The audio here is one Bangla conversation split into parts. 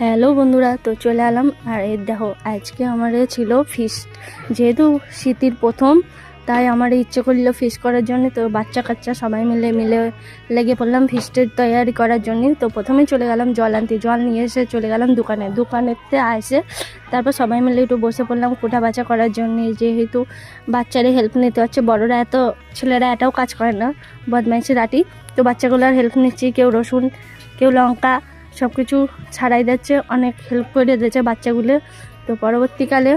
হ্যালো বন্ধুরা, তো চলে এলাম। আর এই দেখো, আজকে আমার ছিল ফিস যেহেতু শীতের প্রথম, তাই আমার ইচ্ছে করল ফিস করার জন্য। তো বাচ্চা কাচ্চা সবাই মিলে মিলে লেগে পড়লাম ফিস্টের তৈরি করার জন্য। তো প্রথমে চলে গেলাম জল আনতে। জল নিয়ে এসে চলে গেলাম দোকানে। দোকানেতে আসে, তারপর সবাই মিলে একটু বসে পড়লাম কোটা বাচা করার জন্য। যেহেতু বাচ্চারা হেল্প নিতে হচ্ছে বড়রা এত, ছেলেরা এটাও কাজ করে না বদমাইশি রাটি তো বাচ্চাগুলোর হেল্প নিচ্ছি, কেউ রসুন, কেউ লঙ্কা সব কিছু ছাড়াই দিচ্ছে, অনেক হেল্প করে দিয়েছে বাচ্চাগুলো। তো পরবর্তীকালে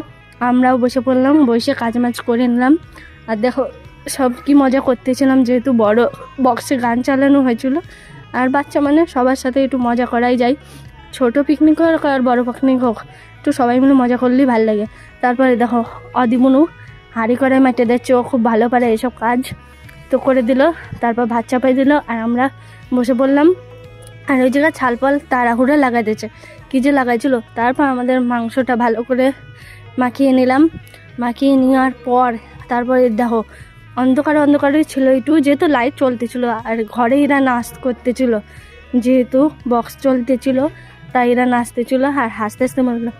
আমরাও বসে পড়লাম, বসে কাজ মাজ করে নিলাম। আর দেখো, সব কি মজা করতেছিলাম, যেহেতু বড় বক্সে গান চালানো হয়েছিল। আর বাচ্চা মানে সবার সাথে একটু মজা করাই যায়। ছোট পিকনিক হোক আর বড় পিকনিক হোক, একটু সবাই মিলে মজা করলেই ভালো লাগে। তারপরে দেখো, অদিমনু হাঁড়ি করে মেটে দিচ্ছে, ও খুব ভালো পারে এসব কাজ। তো করে দিল, তারপর ভাত চাপাই দিল, আর আমরা বসে পড়লাম। আর ওই জায়গায় ছালপাল তাড়াহুড়া লাগাই দিয়েছে কী যে লাগাইছিল? তারপর আমাদের মাংসটা ভালো করে মাখিয়ে নিলাম। মাখিয়ে নেওয়ার পর তারপরে দেখো, অন্ধকার অন্ধকারই ছিল। একটু যেহেতু লাইট চলতেছিল আর ঘরে এরা নাচ করতেছিল, যেহেতু বক্স চলতেছিল, তাই এরা নাচতেছিল আর হাসতে হাসতে মনে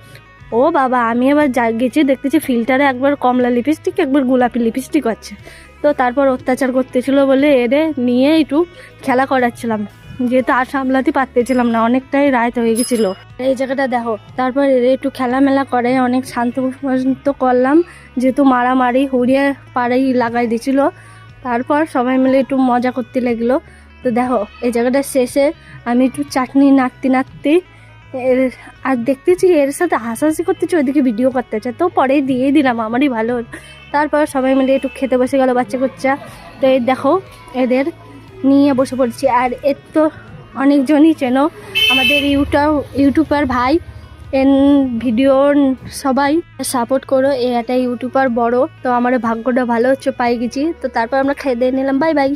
ও বাবা, আমি এবার যা গেছি, দেখতেছি ফিল্টারে একবার কমলা লিপস্টিক একবার গোলাপি লিপস্টিক আছে। তো তারপর অত্যাচার করতেছিল বলে এদের নিয়ে একটু খেলা করাচ্ছিলাম। যেহেতু আর সামলাতে পারতেছিলাম না, অনেকটাই রাত হয়ে গেছিল। এই জায়গাটা দেখো, তারপর এদের একটু খেলামেলা করে, অনেক শান্ত পর্যন্ত করলাম। যেহেতু মারামারি হুড়িয়ে পাড়াই লাগাই দিছিল, তারপর সবাই মিলে একটু মজা করতে লাগল। তো দেখো, এই জায়গাটা শেষে আমি একটু চাটনি নাড়তে নাড়তে এর, আর দেখতেছি এর সাথে হাসাহাসি করতেছি, ওইদিকে ভিডিও করতে করতেছে। তো পরে দিয়ে দিলাম, আমারই ভালো। তারপর সবাই মিলে একটু খেতে বসে গেল বাচ্চা কাচ্চা। তো এই দেখো, এদের নিয়ে বসে পড়ছি। আর এর তো অনেকজনই চেনো, আমাদের ইউটিউব ইউটিউবার ভাই, এন ভিডিও সবাই সাপোর্ট করো, এ একটা ইউটিউবার বড়। তো আমার ভাগ্যটা ভালো হচ্ছে, পাই গেছি। তো তারপর আমরা খেয়ে দিয়ে নিলাম বাই বাই